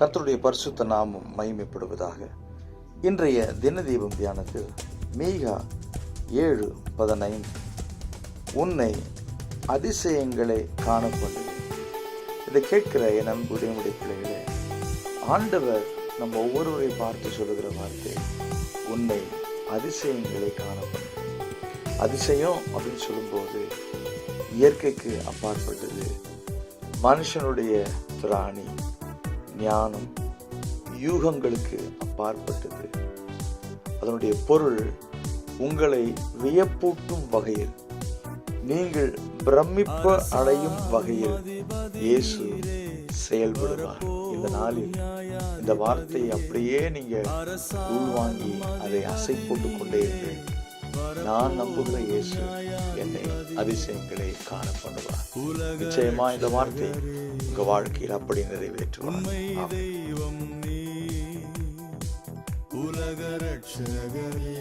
கர்த்தருடைய பரிசுத்த நாமம் மகிமைப்படுவதாக. இன்றைய தினதீபம் தியானத்தில் மீகா ஏழு பதினைந்து. உன்னை அதிசயங்களை காணப்பண்டது இதை கேட்கிற என் அன்பு உடைய பிள்ளைகளே ஆண்டவர் நம்ம ஒவ்வொருவரை பார்த்து சொல்லுகிற வார்த்தை உன்னை அதிசயங்களை காணப்படும் அதிசயம் அப்படின்னு சொல்லும்போது இயற்கைக்கு அப்பாற்பட்டது மனுஷனுடைய பிராணி. ஞானம் யூகங்களுக்கு அப்பாற்பட்டது. அதனுடைய பொருள் உங்களை வியப்பூட்டும் வகையில் நீங்கள் பிரமிப்ப அடையும் வகையில் இயேசு செயல்படுவார். இந்த நாளில் இந்த வார்த்தையை அப்படியே நீங்க உள்வாங்கி அதை அசை போட்டுக் கொண்டே இருங்கள். நான் நம்புகிற இயேசு அதிசயங்களை காண பண்ணுவார் நிச்சயமா இந்த வார்த்தை உங்க வாழ்க்கையில் அப்படி நிறைவேற்றுவார். உலக ரட்சகரே.